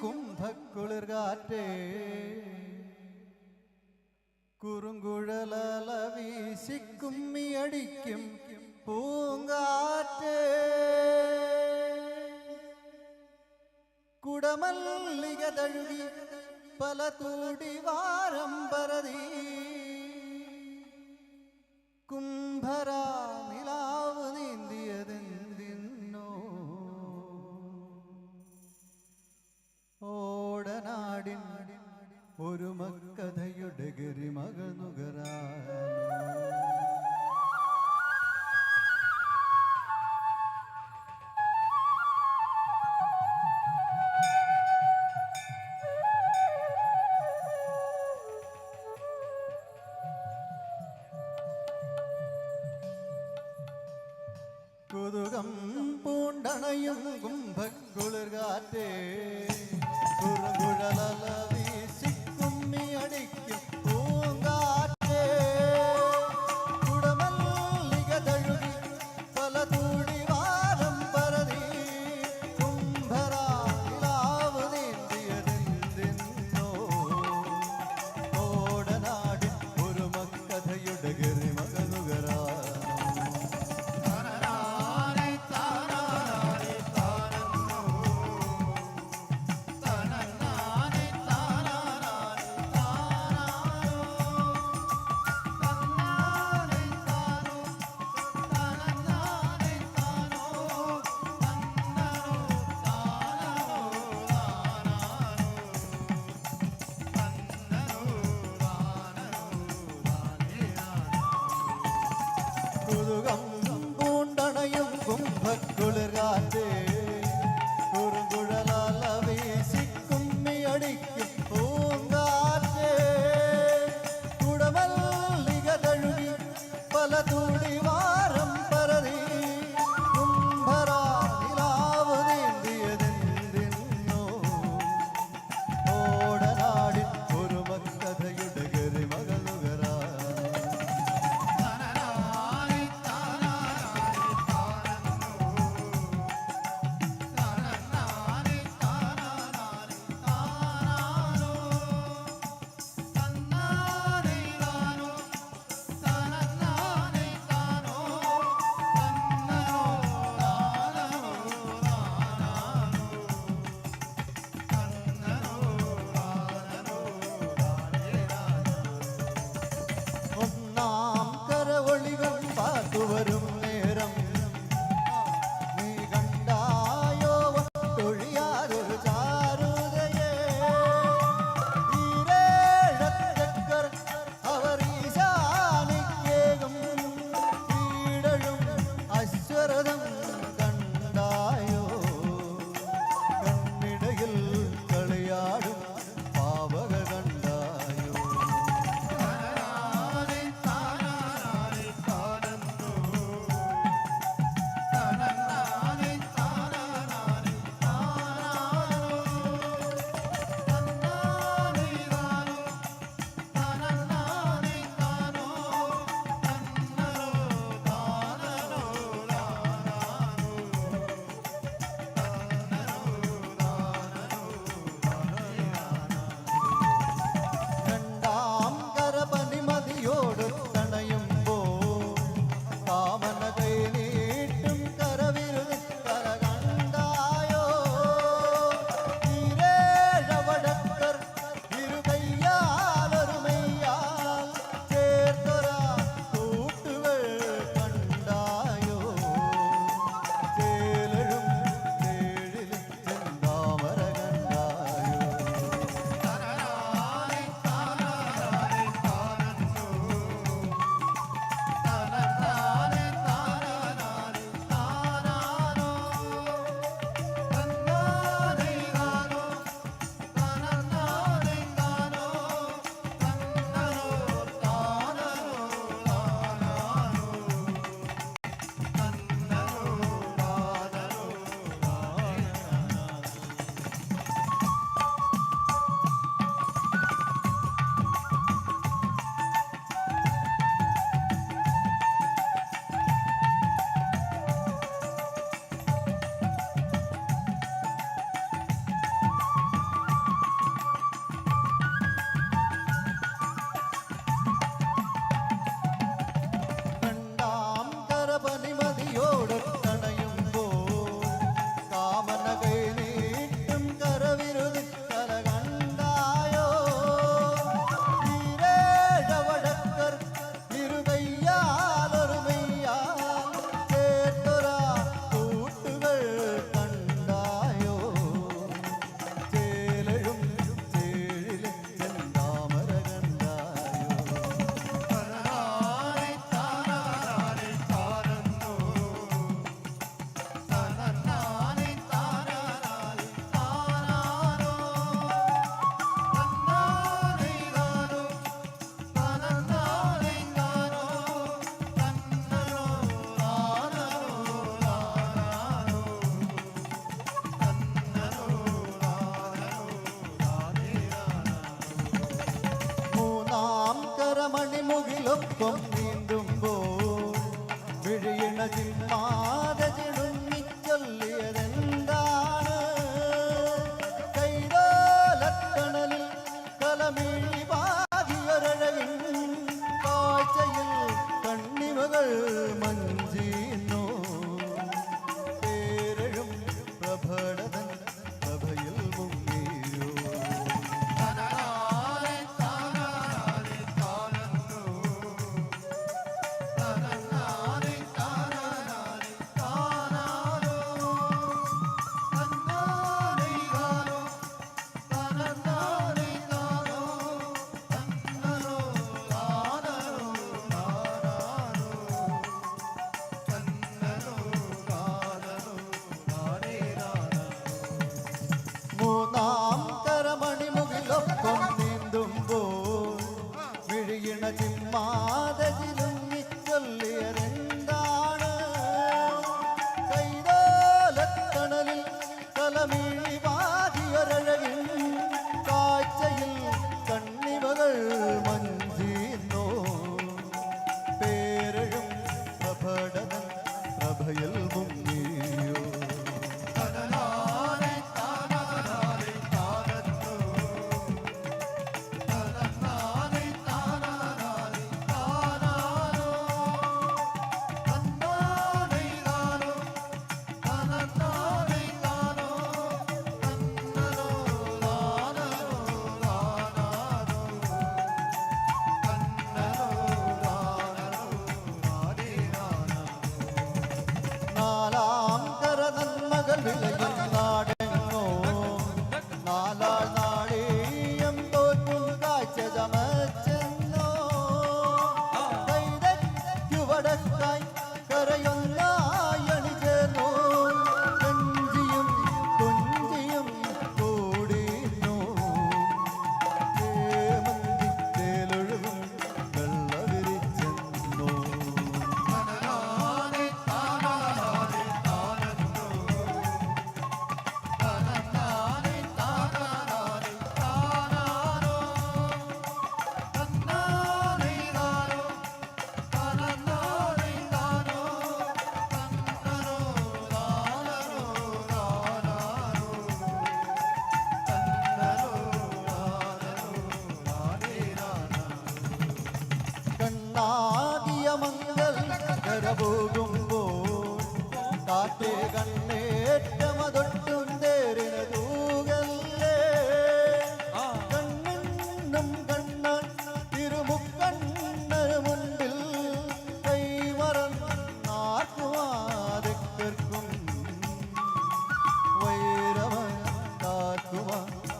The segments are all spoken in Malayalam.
கும்பக்குளிர் காற்றே குறுங்குழலல வீசி கும்மி அடிக்கும் பூங்காற்றே. குடமல்லிக தழுவி பல தூடி வாரம் பரதீ ഒരു മക്കഥയുടെ ഗരിമകൾ നുകരാനോ പൂണ്ടണയും കുംഭക്കുളിർ കാറ്റേ കുറുകുഴലല கம்பம் நீந்தும் போல் விழியனதில் பா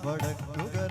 കാക്കുമാ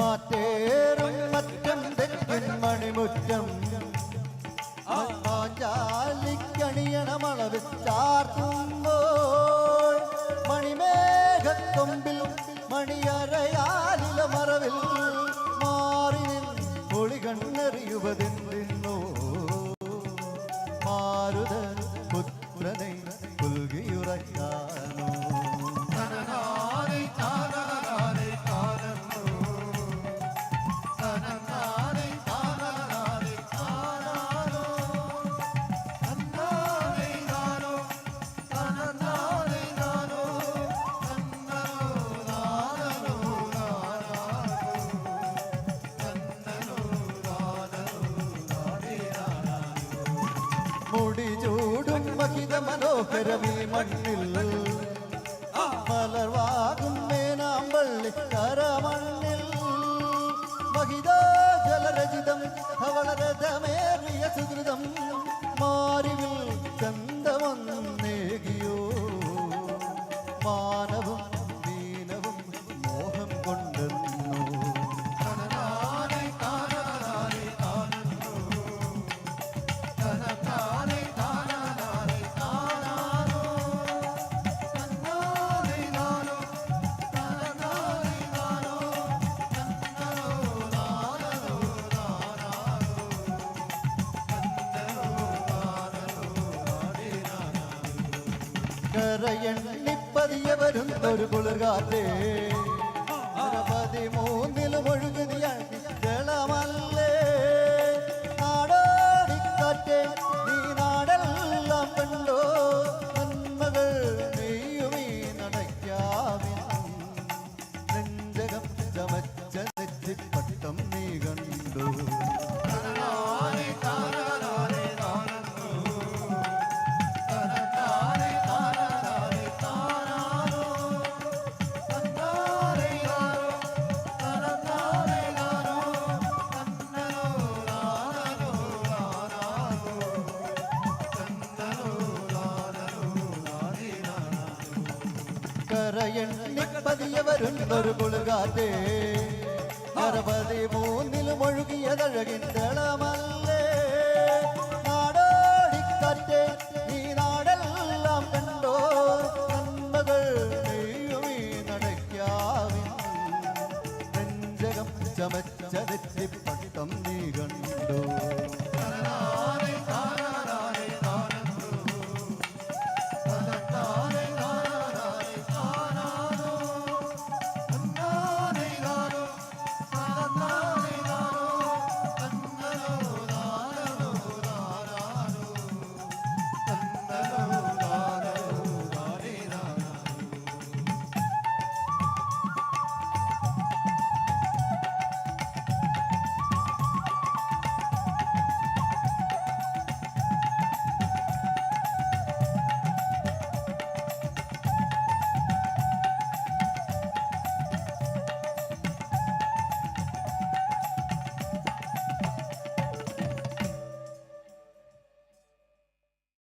മാറ്റേറും മറ്റം തെക്കൻ മണിമുറ്റം. മാഞ്ചാലിക്കണിയണമളവ് ചാർത്തുമ്പോൾ മണിമേഘത്തൊമ്പിൽ മണിയറയാലില മറവിൽ മാറി പൊളികണ്ണെറിയുവതിന് മുടി ചൂടും മഹിത മനോഹരമീ മണ്ണിൽ കരയെണ്ണിപ്പതിയെ വരുന്നൊരു കുളിർകാറ്റേ പതിമൂന്നിലും ഒഴുകുതിയ കരയെണ്ണിപ്പതിയെ വരുന്നൊരു കുളിർകാറ്റേ അറുപതി മൂന്നിലും ഒഴുകിയതഴകിൻ ദളമല്ല